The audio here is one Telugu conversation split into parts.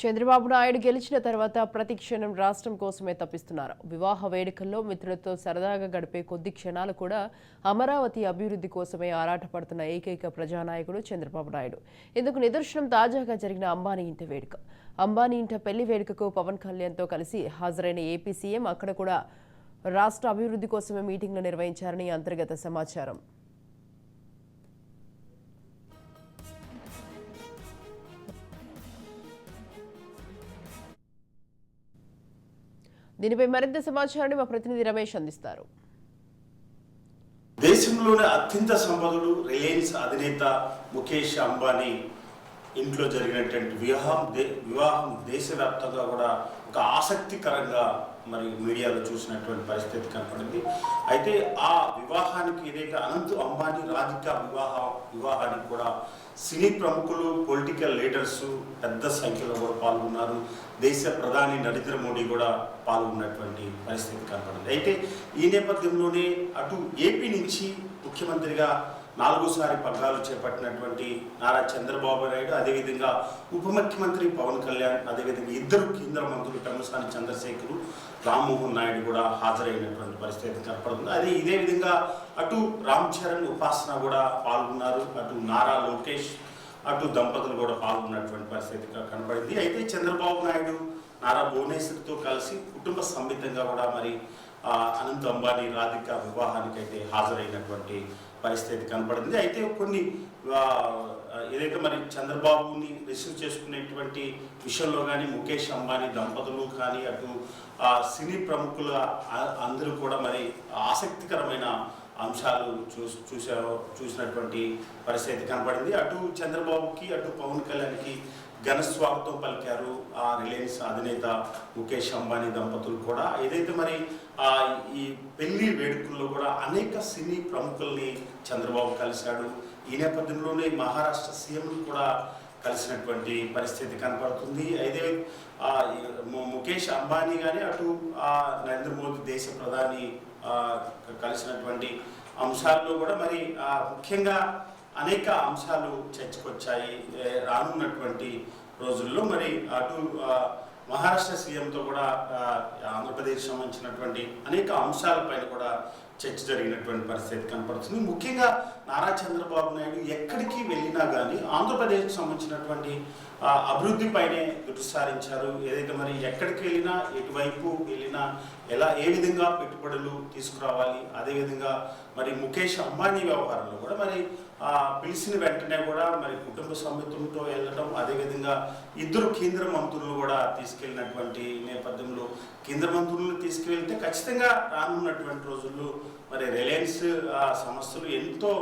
చంద్రబాబు నాయుడు గెలిచిన తర్వాత ప్రతి క్షణం రాష్ట్రం కోసమే తప్పిస్తున్నారు. వివాహ వేడుకల్లో మిత్రులతో సరదాగా గడిపే కొద్ది క్షణాలు కూడా అమరావతి అభివృద్ధి కోసమే ఆరాటపడుతున్న ఏకైక ప్రజానాయకుడు చంద్రబాబు నాయుడు. ఇందుకు నిదర్శనం తాజాగా జరిగిన అంబానీ ఇంటి వేడుక. అంబానీ ఇంట పెళ్ళి వేడుకకు పవన్ కళ్యాణ్తో కలిసి హాజరైన ఏపీ సీఎం అక్కడ కూడా రాష్ట్ర అభివృద్ధి కోసమే మీటింగ్లు నిర్వహించారని అంతర్గత సమాచారం. దీనిపై మరింత సమాచారాన్ని మా ప్రతినిధి రమేష్ అందిస్తారు. దేశంలోనే అత్యంత సంపదుడు రిలయన్స్ అధినేత ముఖేష్ అంబానీ ఇంట్లో జరిగినటువంటి వివాహం దే వివాహం దేశవ్యాప్తంగా కూడా ఒక ఆసక్తికరంగా మరి మీడియాలో చూసినటువంటి పరిస్థితి కనపడింది. అయితే ఆ వివాహానికి ఏదైతే అనంత్ అంబానీ రాధిక వివాహ వివాహానికి కూడా సినీ ప్రముఖులు పొలిటికల్ లీడర్స్ పెద్ద సంఖ్యలో కూడా పాల్గొన్నారు. దేశ ప్రధాని నరేంద్ర మోడీ కూడా పాల్గొన్నటువంటి పరిస్థితి కనపడింది. అయితే ఈ నేపథ్యంలోనే అటు ఏపీ నుంచి ముఖ్యమంత్రిగా నాలుగోసారి పగ్గాలు చేపట్టినటువంటి నారా చంద్రబాబు నాయుడు అదేవిధంగా ఉప ముఖ్యమంత్రి పవన్ కళ్యాణ్ అదేవిధంగా ఇద్దరు కేంద్ర మంత్రులు పెమ్మసాని చంద్రశేఖరు రామ్మోహన్ నాయుడు కూడా హాజరైనటువంటి పరిస్థితి కనపడుతుంది. అదే ఇదే విధంగా అటు రామ్ చరణ్ ఉపాసన కూడా పాల్గొన్నారు అటు నారా లోకేష్ అటు దంపతులు కూడా పాల్గొన్నటువంటి పరిస్థితి కనబడింది కనపడింది. అయితే చంద్రబాబు నాయుడు నారా భువనేశ్వర్తో కలిసి కుటుంబ సమేతంగా కూడా మరి అనంత అంబానీ రాధిక వివాహానికి అయితే హాజరైనటువంటి పరిస్థితి కనపడింది. అయితే కొన్ని ఏదైతే మరి చంద్రబాబుని రిసీవ్ చేసుకునేటువంటి విషయంలో కానీ ముఖేష్ అంబానీ దంపతులు కానీ అటు సినీ ప్రముఖుల అందరూ కూడా మరి ఆసక్తికరమైన అంశాలు చూసి చూసా చూసినటువంటి పరిస్థితి కనపడింది. అటు చంద్రబాబుకి అటు పవన్ కళ్యాణ్కి ఘన స్వాగతం పలికారు ఆ రిలయన్స్ అధినేత ముఖేష్ అంబానీ దంపతులు కూడా. ఏదైతే మరి ఆ ఈ పెళ్ళి వేడుకల్లో కూడా అనేక సినీ ప్రముఖుల్ని చంద్రబాబు కలిశాడు. ఈ నేపథ్యంలోనే మహారాష్ట్ర సీఎం కూడా కలిసినటువంటి పరిస్థితి కనపడుతుంది. అయితే ముఖేష్ అంబానీ కానీ అటు ఆ, నరేంద్ర మోదీ దేశ ప్రధాని కలిసినటువంటి అంశాల్లో కూడా మరి ముఖ్యంగా అనేక అంశాలు చర్చకొచ్చాయి రానున్నటువంటి రోజుల్లో మరి అటు మహారాష్ట్ర సీఎంతో కూడా ఆంధ్రప్రదేశ్ సంబంధించినటువంటి అనేక అంశాలపైన కూడా చర్చ జరిగినటువంటి పరిస్థితి కనపడుతుంది. ముఖ్యంగా నారా చంద్రబాబు నాయుడు ఎక్కడికి వెళ్ళినా కానీ ఆంధ్రప్రదేశ్కి సంబంధించినటువంటి అభివృద్ధిపైనే దృష్టి సారించారు. ఏదైతే మరి ఎక్కడికి వెళ్ళినా ఎటువైపు వెళ్ళినా ఎలా ఏ విధంగా పెట్టుబడులు తీసుకురావాలి అదేవిధంగా మరి ముఖేష్ అంబానీ వ్యవహారంలో కూడా మరి పిలిచిన వెంటనే కూడా మరి కుటుంబ సమేతంతో వెళ్ళడం అదేవిధంగా ఇద్దరు కేంద్ర మంత్రులు కూడా తీసుకెళ్ళినటువంటి నేపథ్యంలో కేంద్ర మంత్రులను తీసుకువెళ్తే ఖచ్చితంగా రానున్నటువంటి రోజుల్లో మరి రిలయన్స్ ఆ, సంస్థలు ఎంతో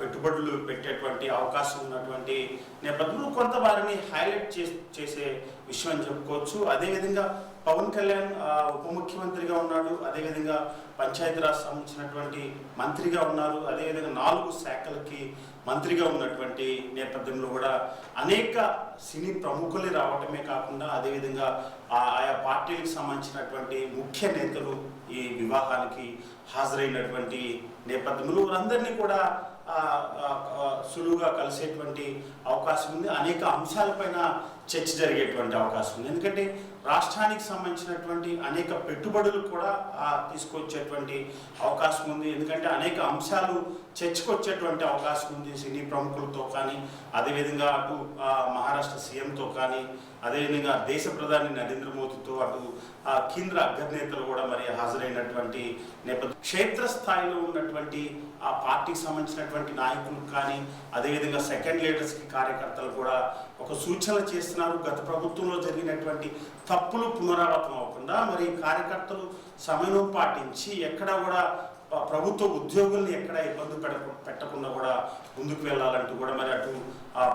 పెట్టుబడులు పెట్టేటువంటి అవకాశం ఉన్నటువంటి నేపథ్యంలో కొంత వారిని హైలైట్ చేసే విషయం అని చెప్పుకోవచ్చు. అదేవిధంగా పవన్ కళ్యాణ్ ఉప ముఖ్యమంత్రిగా ఉన్నాడు. అదేవిధంగా పంచాయతీరాజ్ సంబంధించినటువంటి మంత్రిగా ఉన్నారు. అదేవిధంగా నాలుగు శాఖలకి మంత్రిగా ఉన్నటువంటి నేపథ్యంలో కూడా అనేక సినీ ప్రముఖులు రావటమే కాకుండా అదేవిధంగా ఆ- ఆయా పార్టీలకు సంబంధించినటువంటి ముఖ్య నేతలు ఈ వివాహానికి హాజరైనటువంటి నేపథ్యంలో వారందరినీ కూడా సులువుగా కలిసేటువంటి అవకాశం ఉంది. అనేక అంశాలపైన చర్చ జరిగేటువంటి అవకాశం ఉంది. ఎందుకంటే రాష్ట్రానికి సంబంధించినటువంటి అనేక పెట్టుబడులు కూడా తీసుకొచ్చేటువంటి అవకాశం ఉంది. ఎందుకంటే అనేక అంశాలు చర్చకొచ్చేటువంటి అవకాశం ఉంది. సినీ ప్రముఖులతో కానీ అదేవిధంగా అటు మహారాష్ట్ర సీఎంతో కానీ అదేవిధంగా దేశ ప్రధాని నరేంద్ర మోదీతో అటు ఆ, కేంద్ర అగ్రనేతలు కూడా మరి హాజరైనటువంటి నేపథ్యం క్షేత్రస్థాయిలో ఉన్నటువంటి ఆ పార్టీకి సంబంధించినటువంటి నాయకులు కానీ అదేవిధంగా సెకండ్ లీడర్స్కి కార్యకర్తలు కూడా ఒక సూచన చేస్తున్నారు. గత ప్రభుత్వంలో జరిగినటువంటి తప్పులు పునరావృతం అవ్వకుండా మరి కార్యకర్తలు సమయం పాటించి ఎక్కడ కూడా ప్రభుత్వ ఉద్యోగుల్ని ఎక్కడ ఇబ్బంది పెడకు పెట్టకుండా కూడా ముందుకు వెళ్ళాలంటూ కూడా మరి అటు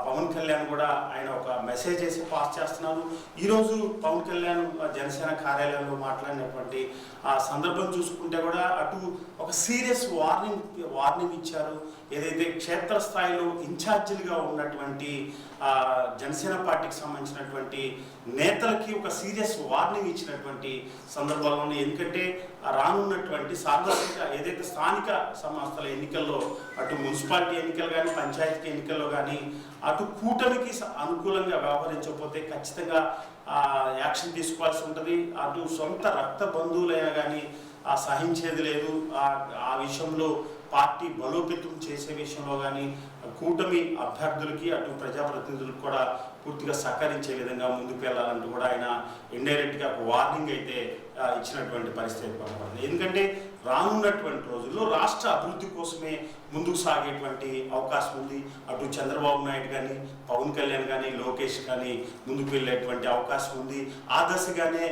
పవన్ కళ్యాణ్ కూడా ఆయన ఒక మెసేజ్ చేసి పాస్ చేస్తున్నారు. ఈరోజు పవన్ కళ్యాణ్ ఆ, జనసేన కార్యాలయంలో మాట్లాడినటువంటి ఆ సందర్భం చూసుకుంటే కూడా అటు ఒక సీరియస్ వార్నింగ్ వార్నింగ్ ఇచ్చారు. ఏదైతే క్షేత్రస్థాయిలో ఇన్ఛార్జీలుగా ఉన్నటువంటి జనసేన పార్టీకి సంబంధించినటువంటి నేతలకి ఒక సీరియస్ వార్నింగ్ ఇచ్చినటువంటి సందర్భాలు ఉన్నాయి ఎందుకంటే రానున్నటువంటి సార్వత్రిక ఏదైతే స్థానిక సంస్థల ఎన్నికల్లో అటు మున్సిపాలిటీ ఎన్నికలు కానీ పంచాయతీ ఎన్నికల్లో కానీ అటు కూటమికి స- అనుకూలంగా వ్యవహరించకపోతే ఖచ్చితంగా యాక్షన్ తీసుకోవాల్సి ఉంటుంది. అటు సొంత రక్త బంధువులైనా కానీ సహించేది లేదు. ఆ విషయంలో పార్టీ బలోపేతం చేసే విషయంలో కానీ కూటమి అభ్యర్థులకి అటు ప్రజాప్రతినిధులకు కూడా పూర్తిగా సహకరించే విధంగా ముందుకు వెళ్ళాలంటూ కూడా ఆయన ఇండైరెక్ట్గా ఒక వార్నింగ్ అయితే ఇచ్చినటువంటి పరిస్థితి కనపడుతుంది ఎందుకంటే రానున్నటువంటి రోజుల్లో రాష్ట్ర అభివృద్ధి కోసమే ముందుకు సాగేటువంటి అవకాశం ఉంది. అటు చంద్రబాబు నాయుడు కానీ పవన్ కళ్యాణ్ కానీ లోకేష్ కానీ ముందుకు వెళ్ళేటువంటి అవకాశం ఉంది. ఆ దశగానే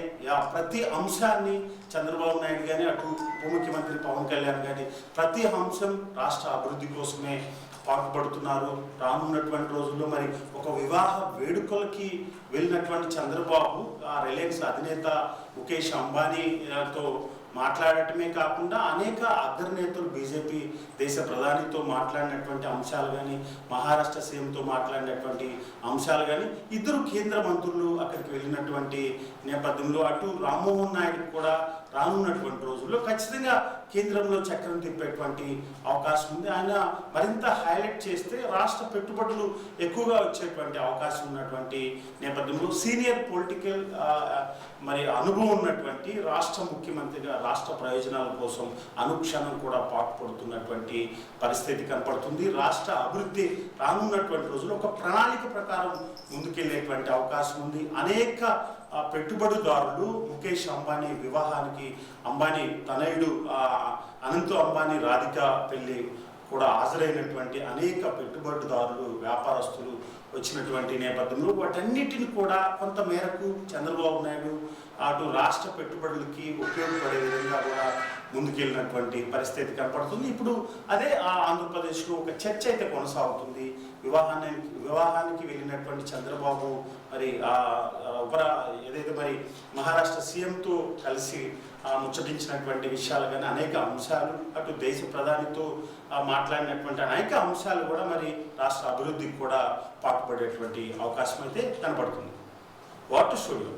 ప్రతి అంశాన్ని చంద్రబాబు నాయుడు కానీ అటు ఉప ముఖ్యమంత్రి పవన్ కళ్యాణ్ కానీ ప్రతి అంశం రాష్ట్ర అభివృద్ధి కోసమే పాటుపడుతున్నారు. రానున్నటువంటి రోజుల్లో మరి ఒక వివాహ వేడుకలకి వెళ్ళినటువంటి చంద్రబాబు ఆ రిలయన్స్ అధినేత ముఖేష్ అంబానీతో మాట్లాడటమే కాకుండా అనేక అగ్రనేతలు బీజేపీ దేశ ప్రధానితో మాట్లాడినటువంటి అంశాలు కానీ మహారాష్ట్ర సీఎంతో మాట్లాడినటువంటి అంశాలు కానీ ఇద్దరు కేంద్ర మంత్రులు అక్కడికి వెళ్ళినటువంటి నేపథ్యంలో అటు రామ్మోహన్ నాయుడు కూడా రానున్నటువంటి రోజుల్లో ఖచ్చితంగా కేంద్రంలో చక్రం తిప్పేటువంటి అవకాశం ఉంది. ఆయన మరింత హైలైట్ చేస్తే రాష్ట్ర పెట్టుబడులు ఎక్కువగా వచ్చేటువంటి అవకాశం ఉన్నటువంటి నేపథ్యంలో సీనియర్ పొలిటికల్ మరి అనుభవం ఉన్నటువంటి రాష్ట్ర ముఖ్యమంత్రిగా రాష్ట్ర ప్రయోజనాల కోసం అనుక్షణం కూడా పాటుపడుతున్నటువంటి పరిస్థితి కనపడుతుంది. రాష్ట్ర అభివృద్ధి రానున్నటువంటి రోజుల్లో ఒక ప్రణాళిక ప్రకారం ముందుకెళ్ళేటువంటి అవకాశం ఉంది. అనేక పెట్టుబడిదారులు ముఖేష్ అంబానీ వివాహానికి అంబానీ తనయుడు ఆ, అనంత్ అంబానీ రాధిక పెళ్ళి కూడా హాజరైనటువంటి అనేక పెట్టుబడిదారులు వ్యాపారస్తులు వచ్చినటువంటి నేపథ్యంలో వాటన్నిటిని కూడా కొంత మేరకు చంద్రబాబు నాయుడు అటు రాష్ట్ర పెట్టుబడులకి ఉపయోగపడే విధంగా కూడా ముందుకెళ్ళినటువంటి పరిస్థితి కనపడుతుంది. ఇప్పుడు అదే ఆ ఆంధ్రప్రదేశ్లో ఒక చర్చ అయితే కొనసాగుతుంది. వివాహానికి వివాహానికి వెళ్ళినటువంటి చంద్రబాబు మరి ఆ ఉపర ఏదైతే మరి మహారాష్ట్ర సీఎంతో కలిసి ఆ ముచ్చటించినటువంటి విషయాలు కానీ అనేక అంశాలు అటు దేశ ప్రధానితో మాట్లాడినటువంటి అనేక అంశాలు కూడా మరి రాష్ట్ర అభివృద్ధికి కూడా పాటుపడేటువంటి అవకాశం అయితే కనపడుతుంది వాటర్ స్టూడియో